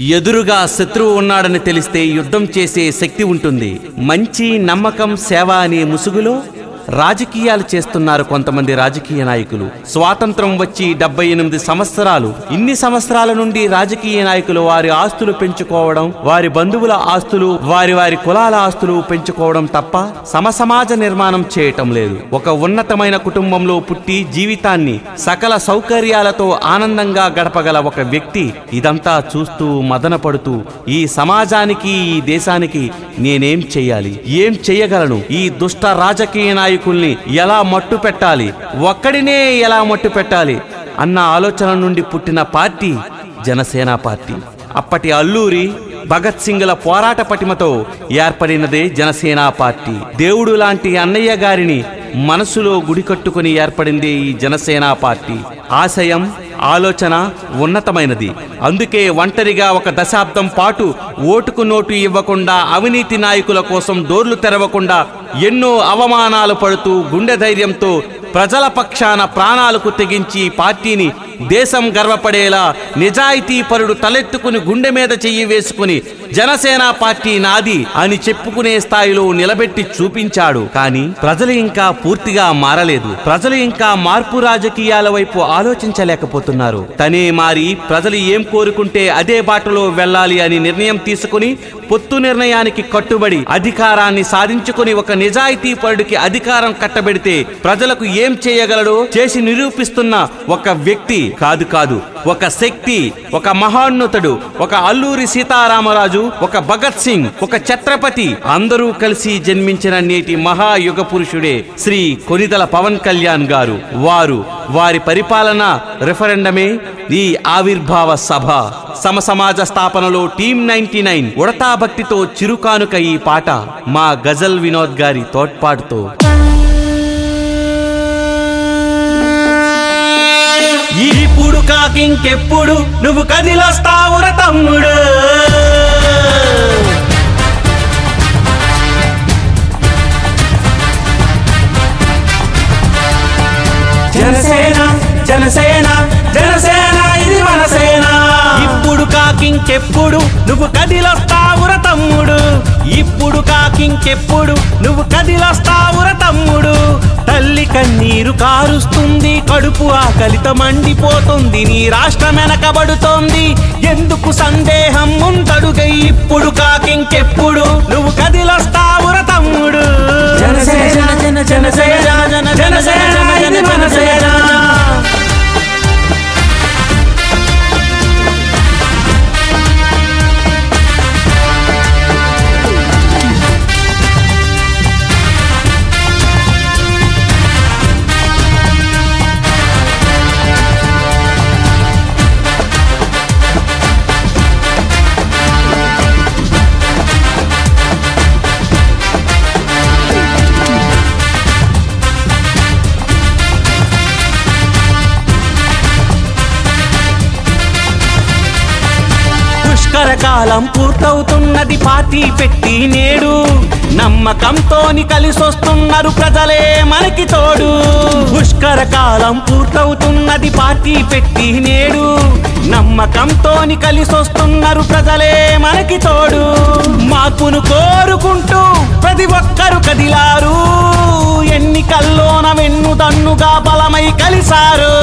ఎదురుగా శత్రువు ఉన్నాడని తెలిస్తే యుద్ధం చేసే శక్తి ఉంటుంది. మంచి నమ్మకం సేవ అనే ముసుగులో రాజకీయాలు చేస్తున్నారు కొంతమంది రాజకీయ నాయకులు. స్వాతంత్రం వచ్చి డెబ్బై ఎనిమిది సంవత్సరాలు. ఇన్ని సంవత్సరాల నుండి రాజకీయ నాయకులు వారి ఆస్తులు పెంచుకోవడం వారి బంధువుల ఆస్తులు వారి వారి కులాల ఆస్తులు పెంచుకోవడం తప్ప సమసమాజ నిర్మాణం చేయటం లేదు. ఒక ఉన్నతమైన కుటుంబంలో పుట్టి జీవితాన్ని సకల సౌకర్యాలతో ఆనందంగా గడపగల ఒక వ్యక్తి ఇదంతా చూస్తూ మదనపడుతూ ఈ సమాజానికి ఈ దేశానికి నేనేం చెయ్యాలి? ఏం చెయ్యగలను? ఈ దుష్ట రాజకీయ నాయకుల్ని ఎలా మట్టు పెట్టాలి? ఒక్కడినే ఎలా మట్టు పెట్టాలి? అన్న ఆలోచన నుండి పుట్టిన పార్టీ జనసేన పార్టీ. అప్పటి అల్లూరి భగత్ సింగ్ల పోరాట పటిమతో ఏర్పడినదే జనసేన పార్టీ. దేవుడు లాంటి అన్నయ్య గారిని మనసులో గుడి కట్టుకుని ఏర్పడింది ఈ జనసేన పార్టీ. ఆశయం ఆలోచన ఉన్నతమైనది. అందుకే ఒంటరిగా ఒక దశాబ్దం పాటు ఓటుకు నోటు ఇవ్వకుండా అవినీతి నాయకుల కోసం డోర్లు తెరవకుండా ఎన్నో అవమానాలు పడుతూ గుండె ధైర్యంతో ప్రజల పక్షాన ప్రాణాలకు తెగించి పార్టీని దేశం గర్వపడేలా నిజాయితీ పరుడు తలెత్తుకుని గుండె మీద చెయ్యి వేసుకుని జనసేన పార్టీ నాది అని చెప్పుకునే స్థాయిలో నిలబెట్టి చూపించాడు. కానీ ప్రజలు ఇంకా పూర్తిగా మారలేదు. ప్రజలు ఇంకా మార్పు రాజకీయాల వైపు ఆలోచించలేకపోతున్నారు. తనే మారి ప్రజలు ఏం కోరుకుంటే అదే బాటలో వెళ్ళాలి అని నిర్ణయం తీసుకుని పొత్తు నిర్ణయానికి కట్టుబడి అధికారాన్ని సాధించుకుని ఒక నిజాయితీ పరుడికి అధికారం కట్టబెడితే ప్రజలకు ఏం చేయగలడో చేసి నిరూపిస్తున్న ఒక వ్యక్తి కాదు కాదు. ఒక శక్తి ఒక మహాన్నతుడు ఒక అల్లూరి సీతారామరాజు ఒక భగత్ సింగ్ ఒక ఛత్రపతి అందరూ కలిసి జన్మించిన నేటి మహాయుగ పురుషుడే శ్రీ కొనిదల పవన్ కళ్యాణ్ గారు. వారు వారి పరిపాలన రిఫరెండమే ఈ ఆవిర్భావ సభ. సమసమాజ స్థాపనలో టీం నైన్టీ నైన్ ఉడతా భక్తితో చిరుకానుక ఈ పాట మా గజల్ వినోద్ గారి తోడ్పాటుతో. ఇప్పుడు కాకింకెప్పుడు నువ్వు కదిలొస్తావుర తమ్ముడు? జనసేన జనసేన జనసేన ఇది మనసేన ఇప్పుడు కాకింకెప్పుడు నువ్వు కదిలొస్తావుర తమ్ముడు? ఇప్పుడు కాకింకెప్పుడు నువ్వు కదిలొస్తావుర తమ్ముడు? తల్లి కన్నీరు కారుస్తుంది కడుపు ఆకలిత మండిపోతుంది నీ రాష్ట్రం వెనకబడుతోంది. ఎందుకు సందేహం ముందడుగై ఇప్పుడు కాకింకెప్పుడు కరకాలం పూర్తవుతున్నది పార్టీ పెట్టి నేడు. నమ్మకంతోని కలిసొస్తున్నారు ప్రజలే మనకి తోడు. పుష్కర కాలం పూర్తవుతున్నది పార్టీ పెట్టి నేడు. నమ్మకంతోని కలిసొస్తున్నారు ప్రజలే మనకి తోడు. మాకును కోరుకుంటూ ప్రతి ఒక్కరు కదిలారు. ఎన్నికల్లోన వెన్నుదన్నుగా బలమై కలిసారు.